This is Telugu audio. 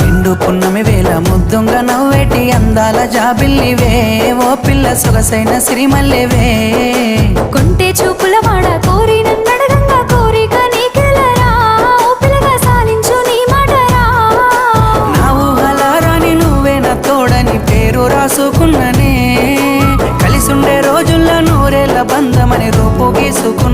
నిండు పున్నమి వేల ముద్దుంగ నవ్వేటి అందాల జాబిల్లివే. ఓ పిల్ల సొగసైన సిరిమల్లెవే. కొంటే చూపుల వాడ కోరి నన్నడగంగా కోరిక నీకెలరా. ఓ పిల్లగా సాలించు నీ మాటరా. నా ఊహలారాని నువ్వే నా తోడని పేరు రాసుకున్ననే. కలిసుండే రోజుల్లో నూరేళ్ళ బంధమని రూపు గీసుకున్ననే